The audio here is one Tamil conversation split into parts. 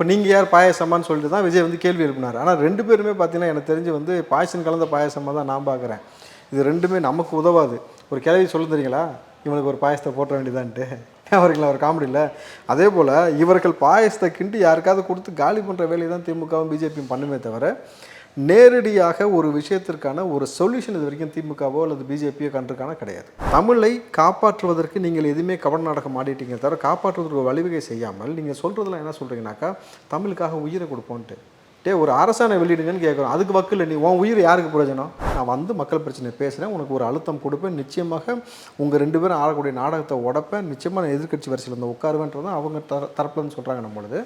அப்போ நீங்கள் யார் பாயசமான்னு சொல்லிட்டு தான் விஜய் வந்து கேள்வி எழுப்பினார். ஆனால் ரெண்டு பேருமே பார்த்தீங்கன்னா எனக்கு தெரிஞ்சு வந்து பாயசம் கலந்த பாயசமாக தான் நான் பார்க்குறேன் இது ரெண்டுமே நமக்கு உதவாது. ஒரு கிளவி சொல்ல தெரியுங்களா? இவனுக்கு ஒரு பாயசத்தை போட்ட வேண்டியதான்ட்டு. அவருங்களா ஒரு காமெடி இல்லை. அதே போல் இவர்கள் பாயசத்தை கிண்டி யாருக்காவது கொடுத்து காலி பண்ணுற வேலையை தான் திமுகவும் பிஜேபியும் பண்ணுமே தவிர நேரடியாக ஒரு விஷயத்திற்கான ஒரு சொல்யூஷன் இது வரைக்கும் திமுகவோ அல்லது பிஜேபியோ கண்டிருக்கான? கிடையாது. தமிழை காப்பாற்றுவதற்கு நீங்கள் எதுவுமே கவன நாடகம் ஆடிட்டீங்க தவிர காப்பாற்றுவதற்கு வழிவகை செய்யாமல் நீங்கள் சொல்கிறதுலாம் என்ன சொல்கிறீங்கனாக்கா தமிழுக்காக உயிரை கொடுப்போன்ட்டு. டே ஒரு அரசாணை வெளியிடுங்கன்னு கேட்குறோம் அதுக்கு வக்கில் நீ உன் உயிர் யாருக்கு பிரயோஜனம்? நான் வந்து மக்கள் பிரச்சனை பேசுகிறேன் உனக்கு ஒரு அழுத்தம் கொடுப்பேன். நிச்சயமாக உங்கள் ரெண்டு பேரும் ஆடக்கூடிய நாடகத்தை உடப்பேன். நிச்சயமாக நான் எதிர்க்கட்சி வரிசையில் வந்து உட்காருவேன்றதான் அவங்க தர தரப்புலன்னு சொல்கிறாங்க நம்மளுது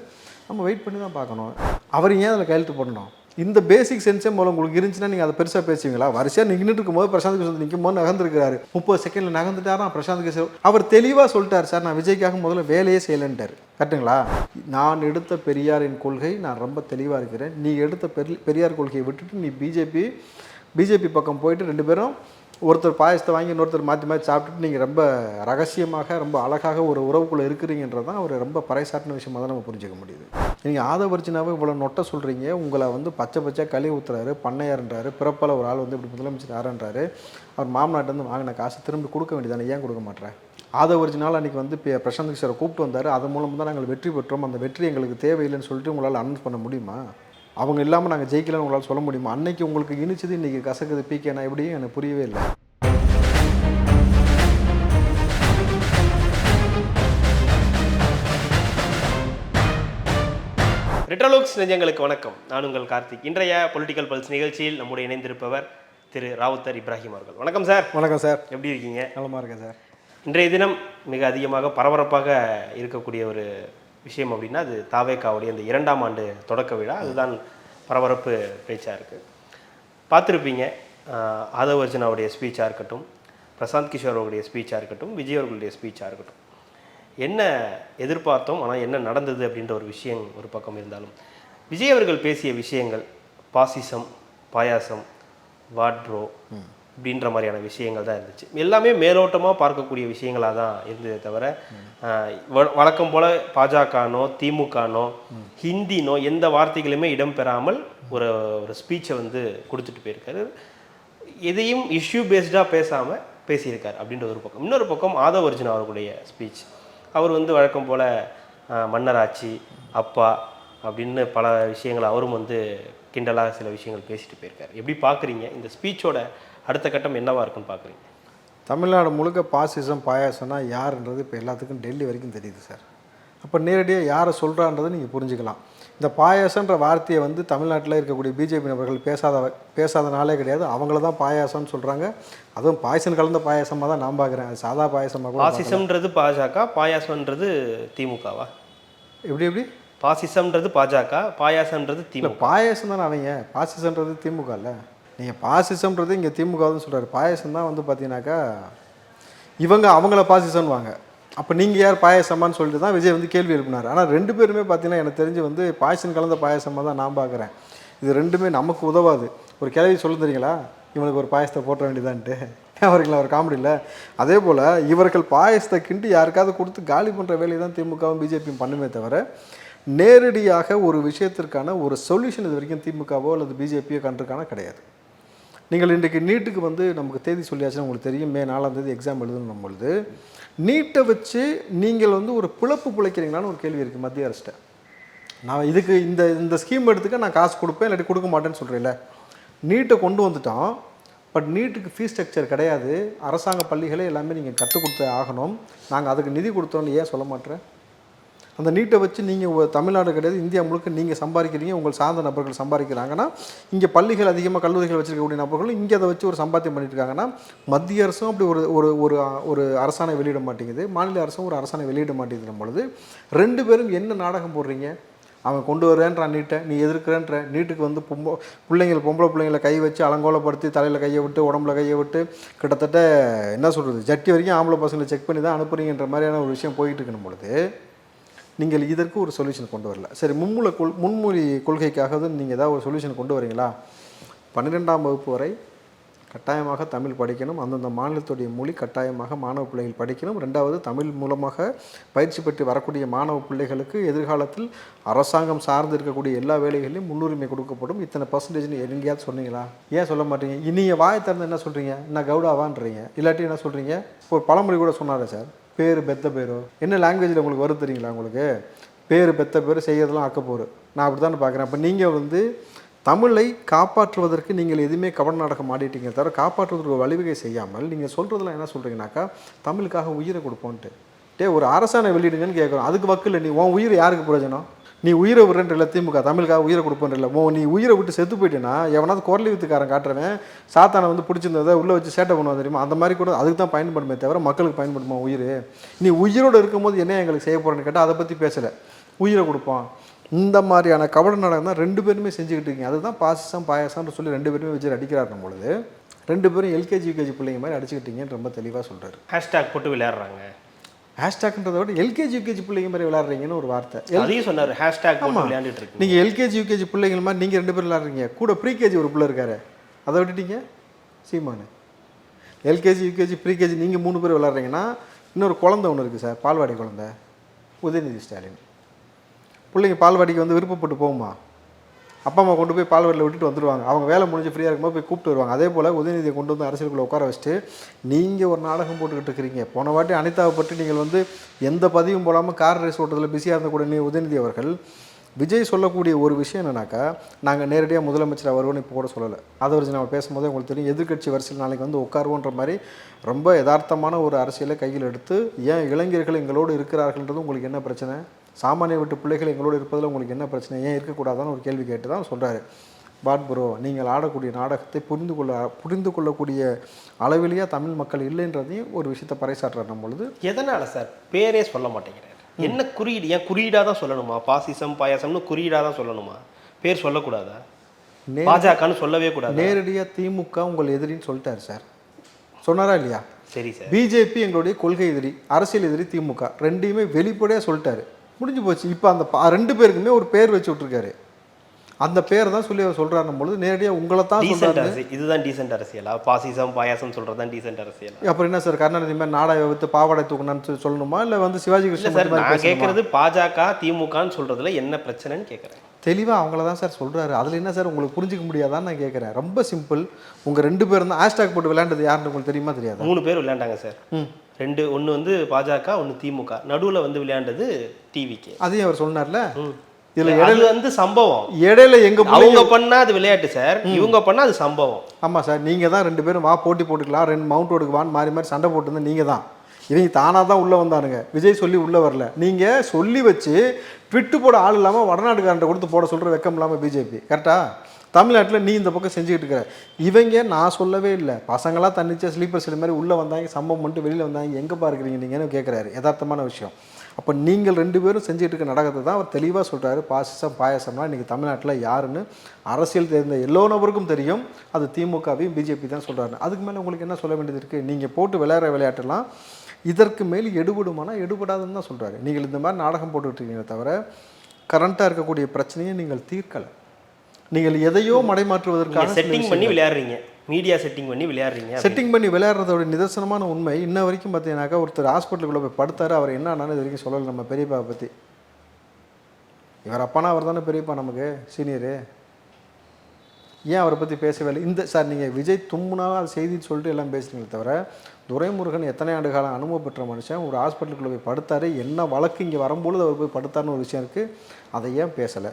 நம்ம வெயிட் பண்ணி தான் பார்க்கணும். அவர் ஏன் அதில் கையெழுத்து போடணும்? இந்த பேசிக் சென்ஸே மூலம் உங்களுக்கு இருந்துச்சுன்னா நீங்கள் அதை பெருசாக பேசுவீங்களா? வரிசையாக நின்றுட்டு இருக்கும்போது பிரசாந்த் கிஷோர் நிற்கும் போது முப்பது செகண்டில் நகர்ந்துட்டாரா? பிரசாந்த் கிஷோர். அவர் தெளிவாக சொல்லிட்டார் சார் நான் விஜய்க்காக முதல்ல வேலையே செய்யலைன்ட்டார். கரெக்டுங்களா நான் எடுத்த பெரியாரின் கொள்கை நான் ரொம்ப தெளிவாக இருக்கிறேன். நீ எடுத்த பெரிய பெரியார் கொள்கையை விட்டுட்டு நீ பிஜேபி பிஜேபி பக்கம் போயிட்டு ரெண்டு பேரும் ஒருத்தர் பாயசத்தை வாங்கி இன்னொருத்தர் மாற்றி மாற்றி சாப்பிட்டுட்டு நீங்கள் ரொம்ப ரகசியமாக ரொம்ப அழகாக ஒரு உறவுக்குள்ளே இருக்கிறீங்கன்றது தான் அவர் ரொம்ப பறைசாட்டின விஷயமாக தான் நம்ம புரிஞ்சிக்க முடியுது. நீங்கள் ஆதவரிச்சினாவே இவ்வளோ நொட்டை சொல்கிறீங்க உங்களை வந்து பச்சை பச்சை களி ஊத்துறாரு பண்ணையாருன்றாரு பிறப்பால் ஒரு ஆள் வந்து இப்படி முதலமைச்சர் யாருன்றாரு அவர் மாமனாட்டேருந்து வாங்கின காசு திரும்பி கொடுக்க வேண்டியதானே? ஏன் கொடுக்க மாட்டேறேன் ஆதவர்ஜினால் அன்றைக்கி வந்து இப்போ பிரசாந்த் கிஷோரை கூப்பிட்டு வந்தார். அதன் மூலமாக தான் நாங்கள் வெற்றி பெற்றோம். அந்த வெற்றி எங்களுக்கு தேவையில்லைன்னு சொல்லிட்டு உங்களால் அனௌன்ஸ் பண்ண முடியுமா? அவங்க இல்லாமல் நாங்கள் ஜெயிக்கலன்னு உங்களால் சொல்ல முடியுமா? அன்னைக்கு உங்களுக்கு இனிச்சது இன்றைக்கி கசக்குது பீக்கேனா எப்படியும் எனக்கு புரியவே இல்லை. ரெட்ரோலுக்ஸ் நெஞ்சங்களுக்கு வணக்கம். நான் உங்கள் கார்த்திக். இன்றைய பொலிட்டிக்கல் பல்ஸ் நிகழ்ச்சியில் நம்முடைய இணைந்திருப்பவர் திரு ராவுத்தர் இப்ராஹிம் அவர்கள். வணக்கம் சார். வணக்கம் சார். எப்படி இருக்கீங்க? நலமாக இருக்கேன் சார். இன்றைய தினம் மிக அதிகமாக பரபரப்பாக இருக்கக்கூடிய ஒரு விஷயம் அப்படின்னா அது தாவேக்காவுடைய இந்த இரண்டாம் ஆண்டு தொடக்க விழா. அதுதான் பரபரப்பு பேச்சாக இருக்குது பார்த்துருப்பீங்க ஆதவ் அர்ஜுனாவுடைய ஸ்பீச்சாக இருக்கட்டும் பிரசாந்த் கிஷோர் அவருடைய ஸ்பீச்சாக இருக்கட்டும் விஜய் அவர்களுடைய ஸ்பீச்சாக இருக்கட்டும். என்ன எதிர்பார்த்தோம் ஆனால் என்ன நடந்தது அப்படின்ற ஒரு விஷயம் ஒரு பக்கம் இருந்தாலும் விஜய் அவர்கள் பேசிய விஷயங்கள் பாசிசம் பாயாசம் வாட்ரோ அப்படின்ற மாதிரியான விஷயங்கள் தான் இருந்துச்சு. எல்லாமே மேலோட்டமாக பார்க்கக்கூடிய விஷயங்களாக தான் இருந்ததே தவிர வழக்கம் போல் பாஜகனோ திமுகனோ ஹிந்தினோ எந்த வார்த்தைகளுமே இடம்பெறாமல் ஒரு ஒரு ஸ்பீச்சை வந்து கொடுத்துட்டு போயிருக்காரு. எதையும் இஷ்யூ பேஸ்டாக பேசாமல் பேசியிருக்கார் அப்படின்ற ஒரு பக்கம். இன்னொரு பக்கம் ஆதவ அர்ஜுன் அவர்களுடைய ஸ்பீச் அவர் வந்து வழக்கம் போல் மன்னராட்சி அப்பா அப்படின்னு பல விஷயங்கள் அவரும் வந்து கிண்டலாக சில விஷயங்கள் பேசிட்டு போயிருக்காரு. எப்படி பார்க்குறீங்க இந்த ஸ்பீச்சோட அடுத்த கட்டம் என்னவா இருக்குன்னு பார்க்குறீங்க? தமிழ்நாடு முழுக்க பாசிசம் பாயாசம்னா யாருன்றது இப்போ எல்லாத்துக்கும் டெல்லி வரைக்கும் தெரியுது சார். அப்போ நேரடியாக யாரை சொல்கிறான்றதை நீங்கள் புரிஞ்சுக்கலாம். இந்த பாயாசன்ற வார்த்தையை வந்து தமிழ்நாட்டில் இருக்கக்கூடிய பிஜேபி நபர்கள் பேசாத பேசாதனாலே கிடையாது. அவங்கள தான் பாயாசம்னு சொல்கிறாங்க அதுவும் பாயசம் கலந்த பாயாசமாக தான் நான் பார்க்குறேன். அது சாதா பாயாசமாக கூட. பாசிசம்ன்றது பாஜக பாயாசம்ன்றது திமுகவா? எப்படி எப்படி? பாசிசம்ன்றது பாஜக பாயாசம்ன்றது திமுக. பாயாசம் தானே அவங்க? பாசிசம்ன்றது திமுக இல்லை. நீங்கள் பாசிசம்ன்றது இங்கே திமுக சொல்கிறார் சொல்கிறாரு தான் வந்து பார்த்தீங்கன்னாக்கா இவங்க அவங்கள பாசிசம்வாங்க அப்போ நீங்கள் யார் பாயசமான்னு சொல்லிட்டு தான் விஜய் வந்து கேள்வி எழுப்பினார். ஆனால் ரெண்டு பேருமே பார்த்தீங்கன்னா எனக்கு தெரிஞ்சு வந்து பாயசம் கலந்த பாயசமாக தான் நான் பார்க்குறேன் இது ரெண்டுமே நமக்கு உதவாது. ஒரு கேள்வி சொல்ல தெரியுங்களா? இவனுக்கு ஒரு பாயசத்தை போட்ட வேண்டியதான்ட்டு. அவருங்களா ஒரு காமெடி இல்லை. அதே போல் இவர்கள் பாயசத்தை கிண்டு யாருக்காவது கொடுத்து காலி பண்ணுற வேலையை தான் திமுகவும் பிஜேபியும் பண்ணுமே தவிர நேரடியாக ஒரு விஷயத்திற்கான ஒரு சொல்யூஷன் இது வரைக்கும் திமுகவோ அல்லது பிஜேபியோ கண்டிருக்கான கிடையாது. நீங்கள் இன்றைக்கு நீட்டுக்கு வந்து நமக்கு தேதி சொல்லியாச்சுன்னா உங்களுக்கு தெரியும் மே நாலாம் தேதி எக்ஸாம் எழுதணும் பொழுது நீட்டை வச்சு நீங்கள் வந்து ஒரு பிழப்பு பிழைக்கிறீங்களான்னு ஒரு கேள்வி இருக்குது மத்திய அரசிட்ட. நான் இதுக்கு இந்த இந்த ஸ்கீம் எடுத்துக்க நான் காசு கொடுப்பேன் இல்லாட்டி கொடுக்க மாட்டேன்னு சொல்கிறேன்ல நீட்டை கொண்டு வந்துட்டோம். பட் நீட்டுக்கு ஃபீஸ் ஸ்ட்ரக்சர் கிடையாது. அரசாங்க பள்ளிகளே எல்லாமே நீங்கள் கற்றுக் கொடுத்து ஆகணும். நாங்கள் அதுக்கு நிதி கொடுத்தோன்னு ஏன் சொல்ல மாட்டேறேன் அந்த நீட்டை வச்சு நீங்கள் தமிழ்நாடு கிடையாது இந்தியா முழுக்க நீங்கள் சம்பாதிக்கிறீங்க உங்கள் சார்ந்த நபர்கள் சம்பாதிக்கிறாங்கன்னா இங்கே பள்ளிகள் அதிகமாக கல்லூரிகள் வச்சுருக்கக்கூடிய நபர்களும் இங்கே அதை வச்சு ஒரு சம்பாத்தியம் பண்ணிட்டு இருக்காங்கன்னா மத்திய அரசும் அப்படி ஒரு ஒரு ஒரு ஒரு அரசாணை வெளியிட மாட்டேங்குது. மாநில அரசும் ஒரு அரசாணை வெளியிட மாட்டேங்குது பொழுது ரெண்டு பேரும் என்ன நாடகம் போடுறீங்க? அவன் கொண்டு வரேன்றான் நீட்டை நீ எதிர்க்கிறேன்ற நீட்டுக்கு வந்து பொம்போ பிள்ளைங்கள் பொம்பளை பிள்ளைங்களை கை வச்சு அலங்கோலப்படுத்தி தலையில் கையை விட்டு உடம்புல கையை விட்டு கிட்டத்தட்ட என்ன சொல்கிறது ஜட்டி வரைக்கும் ஆம்பளை பசங்களை செக் பண்ணி தான் அனுப்புறீங்கன்ற மாதிரியான ஒரு விஷயம் போயிட்டு இருக்கணும் பொழுது நீங்கள் இதற்கு ஒரு சொல்யூஷன் கொண்டு வரல. சரி மும்மூல கொள் முன்மொழி கொள்கைக்காக நீங்கள் ஏதாவது ஒரு சொல்யூஷன் கொண்டு வரீங்களா? பன்னிரெண்டாம் வகுப்பு வரை கட்டாயமாக தமிழ் படிக்கணும். அந்தந்த மாநிலத்துடைய மொழி கட்டாயமாக மாணவ பிள்ளைகள் படிக்கணும். ரெண்டாவது தமிழ் மூலமாக பயிற்சி பெற்று வரக்கூடிய மாணவ பிள்ளைகளுக்கு எதிர்காலத்தில் அரசாங்கம் சார்ந்து இருக்கக்கூடிய எல்லா வேலைகளையும் முன்னுரிமை கொடுக்கப்படும். இத்தனை பர்சன்டேஜ்னு எங்கேயாவது சொன்னீங்களா? ஏன் சொல்ல மாட்டீங்க? நீங்கள் வாயை திறந்து என்ன சொல்கிறீங்க என்ன கவுடாவான்றீங்க இல்லாட்டி என்ன சொல்கிறீங்க இப்போ ஒரு பழமொழி கூட சொன்னாரே சார். பேர் பெத்த பேரோ? என்ன லாங்குவேஜில் உங்களுக்கு வரும் தெரியுங்களா உங்களுக்கு? பேர் பெத்த பேர் செய்யறதெல்லாம் ஆக்கப்போர் நான் அப்படி தான் பார்க்குறேன். அப்போ நீங்கள் வந்து தமிழை காப்பாற்றுவதற்கு நீங்கள் எதுவுமே கவன நாடகம் ஆடிட்டீங்க தவிர காப்பாற்றுவதற்கு வழிவகை செய்யாமல் நீங்கள் சொல்கிறதுலாம் என்ன சொல்கிறீங்கனாக்கா தமிழுக்காக உயிரை கொடுப்போன்ட்டு. டே ஒரு அரசாணை வெளியிடுங்கன்னு கேட்குறோம் அதுக்கு வக்கில் நீ. உன் உயிர் யாருக்கு பிரயோஜனம்? நீ உயிரை விடுறன்ற திமுக தமிழுக்காக உயிரை கொடுப்பேன்ல ஓ நீ உயிரை விட்டு செத்து போயிட்டேன்னா எவனாவது குரலி வித்துக்காரன் காட்டுறவன் சாத்தானை வந்து பிடிச்சிருந்ததை உள்ளே வச்சு சேட்டை பண்ணுவான் தெரியுமா? அந்த மாதிரி கூட அதுக்கு தான் பயன்படுமே தவிர மக்களுக்கு பயன்படுமா உயிர்? நீ உயிரோடு இருக்கும்போது என்ன எங்களுக்கு செய்ய போகிறேன்னு கேட்டால் அதை பற்றி பேசலை. உயிரை கொடுப்பான் இந்த மாதிரியான கபட நாடகம் தான் ரெண்டு பேருமே செஞ்சுக்கிட்டு இருக்கீங்க. அதுதான் பாசிசம் பாயாசம்னு சொல்லி ரெண்டு பேருமே வச்சு அடிக்கிறாருன்னும் பொழுது. ரெண்டு பேரும் எல்கேஜி யூகேஜி பிள்ளைங்க மாதிரி அடிச்சுக்கிட்டீங்கன்னு ரொம்ப தெளிவாக சொல்கிறாரு ஹேஷ்டேக் போட்டு விளையாடுறாங்க. ஹேஷ்டாக்ன்றதை விட எல்கேஜி யூகேஜி பிள்ளைங்க மாதிரி விளையாடுறீங்கன்னு ஒரு வார்த்தை. அதையும் சொன்னார் ஹேஷ்டேக் விளையாண்டுட்டு இருக்கு நீங்கள் எல்கேஜி யூகேஜி பிள்ளைங்கள் மாதிரி நீங்கள் ரெண்டு பேரும் விளாட்றீங்க கூட ப்ரீகேஜி ஒரு பிள்ளை இருக்காரு. அதை விட்டுட்டீங்க? சீமானு. எல்கேஜி யூகேஜி ப்ரீகேஜி நீங்கள் மூணு பேர் விளாட்றீங்கன்னா இன்னொரு குழந்தை ஒன்று இருக்குது சார் பால்வாடி குழந்தை. உதயநிதி ஸ்டாலின். பிள்ளைங்க பால்வாடிக்கு வந்து விருப்பப்பட்டு போகுமா? அப்பா அம்மா கொண்டு போய் பால்வரில் விட்டுட்டு வந்துடுவாங்க அவங்க வேலை முடிஞ்சு ஃப்ரீயாக இருக்கும்போது போய் கூப்பிட்டு வருவாங்க. அதே போல் உதயநிதியை கொண்டு வந்து அரசியலுக்குள்ளே உட்கார வச்சுட்டு நீங்கள் ஒரு நாடகம் போட்டுக்கிட்டு இருக்கிறீங்க. போன வாட்டி அனிதாவை பற்றி நீங்கள் வந்து எந்த பதிவும் போடாமல் கார் ரேஸ் ஓட்டத்தில் பிஸியாக இருந்த கூட நீ உதயநிதி அவர்கள் விஜய் சொல்லக்கூடிய ஒரு விஷயம் என்னன்னாக்கா நாங்கள் நேரடியாக முதலமைச்சர் வருவோம்னு இப்போ கூட சொல்லலை. அதை வச்சு நம்ம பேசும்போதே உங்களுக்கு தெரியும் எதிர்க்கட்சி வரிசையில் நாளைக்கு வந்து உட்காருவோன்ற மாதிரி ரொம்ப யதார்த்தமான ஒரு அரசியலை கையில் எடுத்து ஏன் இளைஞர்கள் எங்களோடு இருக்கிறார்கள்ன்றது உங்களுக்கு என்ன பிரச்சனை? சாமானிய வீட்டு பிள்ளைகள் எங்களோடு இருப்பதில் உங்களுக்கு என்ன பிரச்சனை? ஏன் இருக்கக்கூடாதான்னு ஒரு கேள்வி கேட்டு தான் சொல்கிறாரு பாட் ப்ரோ நீங்கள் ஆடக்கூடிய நாடகத்தை புரிந்து கொள்ள புரிந்து கொள்ளக்கூடிய அளவிலேயே தமிழ் மக்கள் இல்லைன்றதையும் ஒரு விஷயத்தை பறைசாற்றுற பொழுது. எதனால சார்? பேரே சொல்ல மாட்டேங்கிறார். என்ன குறியீடு? ஏன் குறியீடாக தான் சொல்லணுமா? பாசிசம் பாயாசம்னு குறியீடாக தான் சொல்லணுமா? பேர் சொல்லக்கூடாதா? பாஜகன்னு சொல்லவே கூடாது? நேரடியாக திமுக உங்கள் எதிரின்னு சொல்லிட்டாரு சார். சொன்னாரா இல்லையா? சரி சார். பிஜேபி எங்களுடைய கொள்கை எதிரி அரசியல் எதிரி திமுக. ரெண்டையுமே வெளிப்படையாக சொல்லிட்டாரு. முடிஞ்சு போச்சு. இப்போ அந்த ரெண்டு பேருக்குமே ஒரு பேர் வச்சு விட்ருக்காரு அந்த பேர் தான் சொல்லி அவர் சொல்கிறாருன்னும் பொழுது நேரடியாக உங்களை தான் சொல்கிறாரு இதுதான் டீசென்ட் அரசியலா? பாசிசம் பாயாசம் சொல்றது தான் டீசென்ட் அரசியலா? அப்புறம் என்ன சார் கருணாநிதி மாதிரி நாடக வித்து பாவாடை தூக்கணும்னு சொல்லி சொல்லணுமா? இல்லை வந்து சிவாஜி கிருஷ்ணன் சார் நான்? கேட்கறது பாஜக திமுகன்னு சொல்றதுல என்ன பிரச்சனைன்னு கேட்கறேன் தெளிவாக அவங்கள தான் சார் சொல்கிறாரு அதில் என்ன சார் உங்களுக்கு புரிஞ்சிக்க முடியாதான்னு நான் கேட்குறேன் ரொம்ப சிம்பிள் உங்கள் ரெண்டு பேரும் தான் ஹேஷ்டாக் போட்டு விளையாண்டது யாருன்னு உங்களுக்கு தெரியுமா தெரியாதா? மூணு பேர் விளையாண்டாங்க சார். ம். ரெண்டு ஒன்று வந்து பாஜக ஒன்று திமுக. நடுவுல வந்து விளையாண்டது டிவிக்கு அதையும் அவர் சொன்னார்ல? இதுல அது வந்து சம்பவம். இடையில எங்கள் அவங்க பண்ணா அது விளையாட்டு சார். இவங்க பண்ணா அது சம்பவம். ஆமாம் சார். நீங்கள் தான் ரெண்டு பேரும் வா போட்டி போட்டுக்கலாம். ரெண்டு மவுண்ட் ரோடுக்கு வான்னு மாறி மாறி சண்டை போட்டுருந்தா நீங்கள் தான். இவங்க தானாக தான் உள்ளே வந்தானுங்க. விஜய் சொல்லி உள்ளே வரல. நீங்கள் சொல்லி வச்சு ட்விட்டு போட ஆள் இல்லாமல் வடநாட்டுக்காரன்ட்ட கொடுத்து போட சொல்கிற வெக்கம் இல்லாமல் பிஜேபி கரெக்டா தமிழ்நாட்டில் நீ இந்த பக்கம் செஞ்சுக்கிட்டு இருக்கிற. இவங்க நான் சொல்லவே இல்லை. பசங்களாம் தன்னிச்சா ஸ்லீப்பர் செல் மாதிரி உள்ளே வந்தாங்க சம்பவம் பண்ணிட்டு வெளியில் வந்தாங்க. எங்கே பார்க்குறீங்க நீங்கன்னு கேட்குறாரு யதார்த்தமான விஷயம். அப்போ நீங்கள் ரெண்டு பேரும் செஞ்சுட்டு இருக்க நடக்கிறது தான் அவர் தெளிவாக சொல்கிறாரு பாசிசம் பாயசம்னா இன்றைக்கி தமிழ்நாட்டில் யாருன்னு அரசியல் தெரிந்த எல்லோ நபருக்கும் தெரியும். அது திமுகவையும் பிஜேபி தான் சொல்கிறாரு அதுக்கு மேலே உங்களுக்கு என்ன சொல்ல வேண்டியது இருக்குது நீங்கள் போட்டு விளையாடுற விளையாட்டெல்லாம் இதற்கு மேல் எடுபடுமானா எடுபடாதுன்னு தான் சொல்கிறாரு நீங்கள் இந்த மாதிரி நாடகம் போட்டுக்கிட்டு இருக்கீங்களே தவிர கரண்ட்டாக இருக்கக்கூடிய பிரச்சனையை நீங்கள் தீர்க்கலை. நீங்கள் எதையோ மடைமாற்றுவதற்கான சில செட்டிங் பண்ணி விளையாடுறீங்க. மீடியா செட்டிங் பண்ணி விளையாடுறீங்க செட்டிங் பண்ணி விளையாடுறதோட நிதர்சனமான உண்மை இன்ன வரைக்கும் பார்த்தீங்கன்னாக்கா ஒருத்தர் ஹாஸ்பிட்டலுக்குள்ளே போய் படுத்தாரு அவர் என்ன ஆனாலும் இது வரைக்கும் சொல்லலை நம்ம பெரியப்பாவை பற்றி இவர் அப்பனா அவர் தானே பெரியப்பா நமக்கு சீனியரு ஏன் அவரை பற்றி பேசவே இல்லை? இந்த சார் நீங்கள் விஜய் தும்முனா அது செய்தின்னு சொல்லிட்டு எல்லாம் பேசுறீங்களே தவிர துரைமுருகன் எத்தனை ஆண்டு காலம் அனுபவம் பெற்ற மனுஷன் ஒரு ஹாஸ்பிட்டலுக்குள்ளே போய் படுத்தாரு என்ன வழக்கு இங்கே வரும்பொழுது அவர் போய் படுத்தாருன்னு ஒரு விஷயம் இருக்குது அதை ஏன் பேசலை?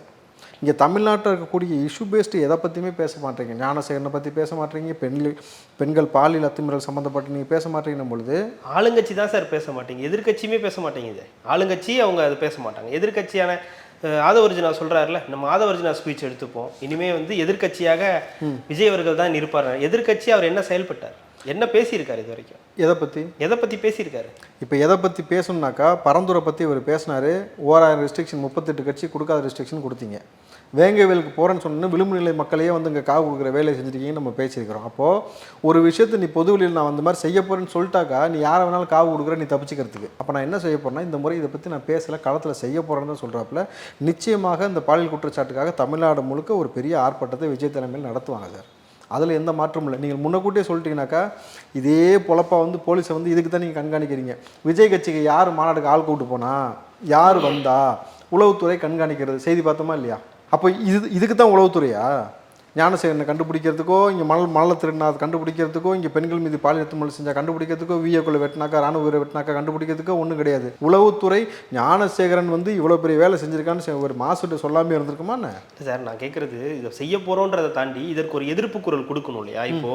இங்கே தமிழ்நாட்டில் இருக்கக்கூடிய இஷ்யூ பேஸ்டு எதை பற்றியுமே பேச மாட்டீங்க. ஞானசேகரனை பற்றி பேச மாட்டீங்க. பெண்கள் பெண்கள் பாலியல் அத்துமீறல் சம்மந்தப்பட்டு நீங்கள் பேச மாட்டீங்கன்னும் பொழுது ஆளுங்கட்சி தான் சார் பேச மாட்டேங்க. எதிர்க்கட்சியுமே பேச மாட்டேங்குது ஆளுங்கட்சி அவங்க அது பேச மாட்டாங்க. எதிர்க்கட்சியான அஹ், ஆதவர்ஜுனா சொல்றாருல நம்ம ஆதவர்ஜுனா ஸ்பீச் எடுத்துப்போம். இனிமே வந்து எதிர்க்கட்சியாக விஜய் அவர்கள் தான் இருப்பார் எதிர்க்கட்சி அவர் என்ன செயல்பட்டார்? என்ன பேசியிருக்காரு இது வரைக்கும்? எதை பற்றி எதை பத்தி பேசியிருக்காரு? இப்போ எதை பற்றி பேசணும்னாக்கா பரந்துரை பற்றி இவர் பேசினார். ஓராயிரம் ரெஸ்ட்ரிக்ஷன் முப்பத்தெட்டு கட்சி கொடுக்காத ரெஸ்ட்ரிக்ஷன் கொடுத்தீங்க. வேங்கவேலுக்கு போகிறேன்னு சொன்னா விளிம்பு நிலை மக்களையே வந்து இங்கே காவு கொடுக்குற வேலையை செஞ்சுருக்கீங்கன்னு நம்ம பேசியிருக்கிறோம். அப்போது ஒரு விஷயத்தை நீ பொதுவெளியில் நான் அந்த மாதிரி செய்ய போகிறேன்னு சொல்லிட்டாக்கா நீ யாரை வேணாலும் காவு கொடுக்குற நீ தப்பிச்சுக்கிறதுக்கு. அப்போ நான் என்ன செய்ய போகிறேன்னா இந்த முறை இதை பற்றி நான் பேசலை களத்தில் செய்ய போகிறேன்னு தான் சொல்கிறாப்புல நிச்சயமாக இந்த பாலியல் குற்றச்சாட்டுக்காக தமிழ்நாடு முழுக்க ஒரு பெரிய ஆர்ப்பாட்டத்தை விஜய் தலைமையில் நடத்துவாங்க சார். அதில் எந்த மாற்றமும் இல்லை. நீங்கள் முன்னக்கூட்டியே சொல்லிட்டீங்கனாக்கா இதே பொழப்பா வந்து போலீஸை வந்து இதுக்கு தான் நீங்கள் கண்காணிக்கிறீங்க. விஜய் கட்சிக்கு யார் மாநாடுக்கு ஆள் கூட்டு போனால் யார் வந்தா உளவுத்துறை கண்காணிக்கிறது? செய்தி பார்த்தோமா இல்லையா? அப்போ இது இதுக்கு தான் உளவுத்துறையா? ஞானசேகரனை கண்டுபிடிக்கிறதுக்கோ இங்கே மணல் மணலை திருடினா அதை கண்டுபிடிக்கிறதுக்கோ இங்கே பெண்கள் மீது பாலியல் தும்மல் செஞ்சால் கண்டுபிடிக்கிறதுக்கோ விஏக்குள்ள வெட்டினாக்கா ராணுவ வீரர் வெட்டினாக்கா கண்டுபிடிக்கிறதுக்கோ ஒன்றும் கிடையாது. உளவுத்துறை ஞானசேகரன் வந்து இவ்வளோ பெரிய வேலை செஞ்சிருக்கான்னு ஒரு மாசுட்டு சொல்லாமே இருந்திருக்குமா சார் நான் கேட்குறது இதை செய்ய போகிறோன்றதை தாண்டி இதற்கு ஒரு எதிர்ப்பு குரல் கொடுக்கணும் இல்லையா? இப்போ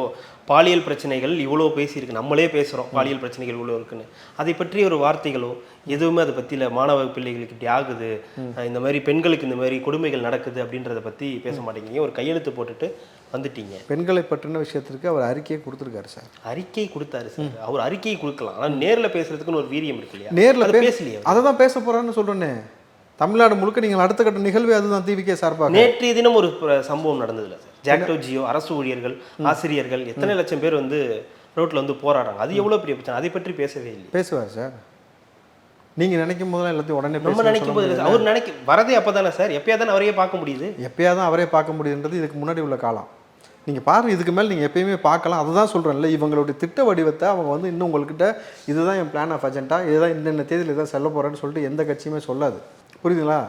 பாலியல் பிரச்சனைகள் இவ்வளோ பேசியிருக்கு நம்மளே பேசுகிறோம் பாலியல் பிரச்சனைகள் இவ்வளோ இருக்குன்னு. அதை பற்றி ஒரு வார்த்தைகளோ எதுவுமே அதை பற்றி இல்லை மாணவ பிள்ளைகளுக்கு இப்படி ஆகுது இந்த மாதிரி பெண்களுக்கு இந்த மாதிரி கொடுமைகள் நடக்குது அப்படின்றத பற்றி பேச மாட்டேங்கிறீங்க. ஒரு கையெழுத்து போட்டுட்டு வந்துட்டீங்க. பெண்களை பற்றின விஷயத்திற்கு அவர் அறிக்கையை கொடுத்துருக்காரு சார். அறிக்கை கொடுத்தாரு சார். அவர் அறிக்கையை கொடுக்கலாம். ஆனால் நேர்ல பேசுறதுக்குன்னு ஒரு வீரியம் இருக்கு இல்லையா நேரில் பேசலையே அதை தான் பேச போகிறான்னு சொல்கிறேனே தமிழ்நாடு முழுக்க நீங்கள் அடுத்த கட்ட நிகழ்வே அதுதான் டிவிகே சார்பாக நேற்றைய தினம் ஒரு சம்பவம் நடந்ததுல சார். ஜாக்டோ ஜியோ அரசு ஊழியர்கள் ஆசிரியர்கள் எத்தனை லட்சம் பேர் வந்து ரோட்ல வந்து போராடுறாங்க. அது எவ்வளவு பெரிய பிரச்சனை? அதை பற்றி பேசவே இல்லை. பேசுவார் சார். நீங்கள் நினைக்கும் போதெல்லாம் எல்லாத்தையும் உடனே நம்ம நினைக்கும் போது. அவர் நினைக்க வரதே அப்பதானே சார்? எப்பயா தானே அவரையே பார்க்க முடியுது? எப்பயாவது தான் அவரே பார்க்க முடியுன்றது இதுக்கு முன்னாடி உள்ள காலம். நீங்கள் பாருங்க இதுக்கு மேலே நீங்கள் எப்பயுமே பார்க்கலாம். அதுதான் சொல்கிறேன்ல இவங்களுடைய திட்ட வடிவத்தை அவங்க வந்து இன்னும் உங்கள்கிட்ட இதுதான் என் பிளான் ஆஃப் அஜெண்டா இதுதான் இன்னென்ன தேதியில் இதான் செல்ல போகிறேன்னு சொல்லிட்டு எந்த கட்சியுமே சொல்லாது. புரியுதுங்களா?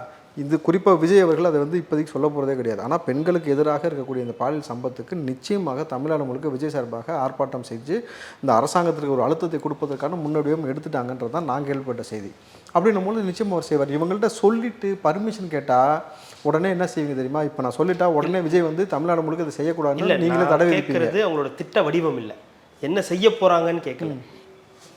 இது குறிப்பாக விஜய் அவர்கள் அதை வந்து இப்போதைக்கு சொல்ல போகிறதே கிடையாது. ஆனால் பெண்களுக்கு எதிராக இருக்கக்கூடிய இந்த பாலியல் சம்பத்துக்கு நிச்சயமாக தமிழ்நாடு முழுக்க விஜய் சார்பாக ஆர்ப்பாட்டம் செஞ்சு இந்த அரசாங்கத்திற்கு ஒரு அழுத்தத்தை கொடுப்பதற்கான முன்னோடியும் எடுத்துட்டாங்கன்றது தான் நான் கேள்விப்பட்ட செய்தி. அப்படின்னும் போது நிச்சயமாக அவர் செய்வார். இவங்கள்ட்ட சொல்லிட்டு பர்மிஷன் கேட்டால் உடனே என்ன செய்வீங்க தெரியுமா? இப்போ நான் சொல்லிட்டா உடனே விஜய் வந்து தமிழ்நாடு முழுக்க இதை செய்யக்கூடாதுன்னு நீங்களே நான் தடை விதிப்பீங்க. கேட்கறது அவங்களோட திட்ட வடிவம் இல்ல. என்ன செய்ய போறாங்கன்னு கேட்கல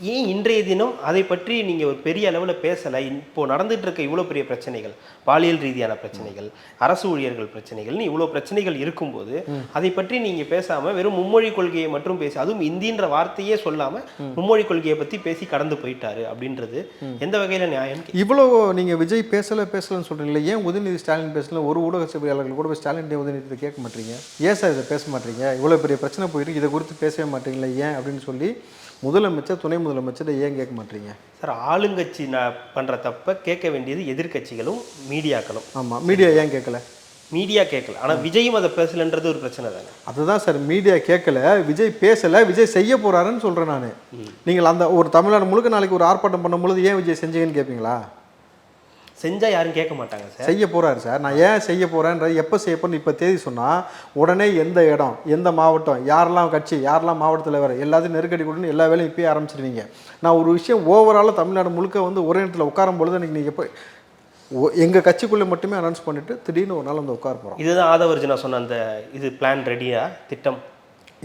ஏன் இன்றைய தினம் அதை பற்றி நீங்க ஒரு பெரிய அளவுல பேசல? இப்போ நடந்துட்டு இருக்க இவ்வளவு பெரிய பிரச்சனைகள் பாலியல் ரீதியான பிரச்சனைகள் அரசு ஊழியர்கள் பிரச்சனைகள்னு இவ்வளவு பிரச்சனைகள் இருக்கும்போது அதை பற்றி நீங்க பேசாம வெறும் மும்மொழி கொள்கையை மட்டும் பேசி அதுவும் இந்தின்ற வார்த்தையே சொல்லாம மும்மொழி கொள்கையை பத்தி பேசி கடந்து போயிட்டாரு அப்படின்றது எந்த வகையில நியாயம்? இவ்வளோ நீங்கள் விஜய் பேசலை பேசலைன்னு சொல்கிறீங்களே ஏன் உதயநிதி ஸ்டாலின் பேசல? ஒரு ஊடக செய்தியாளர்கள் கூட போய் ஸ்டாலின் உதயநிதி கேட்க மாட்டீங்க? ஏன் சார் இதை பேச மாட்டீங்க? இவ்வளோ பெரிய பிரச்சனை போயிட்டு இதை குறித்து பேசவே மாட்டீங்களே ஏன் அப்படின்னு சொல்லி முதலமைச்சர் துணை முதலமைச்சர் ஏன் கேட்க மாட்டீங்க? சார் ஆளுங்கட்சி ந- பண்ற தப்ப கேட்க வேண்டியது எதிர்க்கட்சிகளும் மீடியாக்களும். ஆமாம் மீடியா ஏன் கேட்கல? மீடியா கேட்கல. ஆனா விஜயும் அதை பேசலன்றது ஒரு பிரச்சனை தானே? அதுதான் சார் மீடியா கேட்கல விஜய் பேசலை விஜய் செய்ய போறாருன்னு சொல்கிறேன் நான். நீங்கள் அந்த ஒரு தமிழ்நாடு முழுக்க நாளைக்கு ஒரு ஆர்ப்பாட்டம் பண்ணும்பொழுது ஏன் விஜய் செஞ்சீங்கன்னு கேட்பீங்களா செஞ்சா யாரும் கேட்க மாட்டாங்க சார். செய்ய போறாரு சார். நான் ஏன் செய்ய போறேன்றது எப்போ செய்ய போறேன்னு இப்போ தேதி சொன்னால் உடனே எந்த இடம் எந்த மாவட்டம் யாரெல்லாம் கட்சி யாரெல்லாம் மாவட்ட தலைவர் எல்லாத்தையும் நெருக்கடி கொடுன்னு எல்லா வேலையும் இப்பயே ஆரம்பிச்சிருவீங்க. நான் ஒரு விஷயம் ஓவராலாக தமிழ்நாடு முழுக்க வந்து ஒரே இடத்துல உட்காரும் பொழுது எனக்கு நீங்கள் எப்போ எங்கள் கட்சிக்குள்ளே மட்டுமே அனௌன்ஸ் பண்ணிட்டு திடீர்னு ஒரு நாள் வந்து உட்கார போகிறோம் இதுதான் ஆதவர்ஜுனா சொன்ன அந்த இது பிளான் ரெடியா திட்டம்.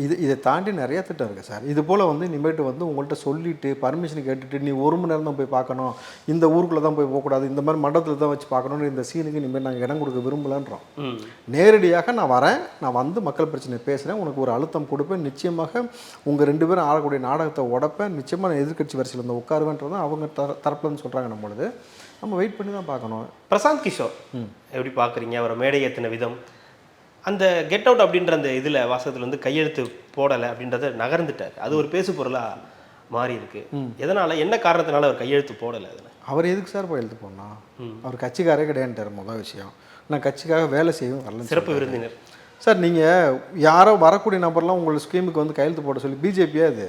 இது இதை தாண்டி நிறைய திட்டம் இருக்குது சார். இது போல் வந்து இனிமேட்டு வந்து உங்கள்கிட்ட சொல்லிட்டு பர்மிஷன் கேட்டுட்டு நீ ஒரு மணி நேரம் தான் போய் பார்க்கணும். இந்த ஊருக்குள்ளே தான் போய் போகக்கூடாது. இந்த மாதிரி மண்டபத்தில் தான் வச்சு பார்க்கணும்னு இந்த சீனுக்கு இனிமேல் நாங்கள் இடம் கொடுக்க விரும்பலன்றோம். நேரடியாக நான் வரேன். நான் வந்து மக்கள் பிரச்சனை பேசுகிறேன் உனக்கு ஒரு அழுத்தம் கொடுப்பேன். நிச்சயமாக உங்கள் ரெண்டு பேரும் ஆடக்கூடிய நாடகத்தை உடைப்பேன். நிச்சயமாக நான் எதிர்க்கட்சி வரிசையில் வந்து உட்காருவேன்றதான் அவங்க தர தரப்புலன்னு சொல்கிறாங்க நம்மளுது. நம்ம வெயிட் பண்ணி தான் பார்க்கணும். பிரசாந்த் கிஷோர். எப்படி பார்க்குறீங்க? அவரை மேடை ஏற்றின விதம்? அந்த கெட் அவுட் அப்படின்ற அந்த இதில் வாசகத்தில் வந்து கையெழுத்து போடலை அப்படின்றத நகர்ந்துட்டார். அது ஒரு பேசு பொருளாக மாறி இருக்கு எதனால என்ன காரணத்தினால அவர் கையெழுத்து போடலை அதில்? அவர் எதுக்கு சார் போய் எழுத்து போடணும்? அவர் கட்சிக்காரே கிடையாதுட்டார் முதல் விஷயம். நான் கட்சிக்காக வேலை செய்யவும் வரல சிறப்பு விருந்தினர். சார் நீங்கள் யாரோ வரக்கூடிய நம்பர்லாம் உங்கள் ஸ்கீமுக்கு வந்து கையெழுத்து போட சொல்லி பிஜேபியா அது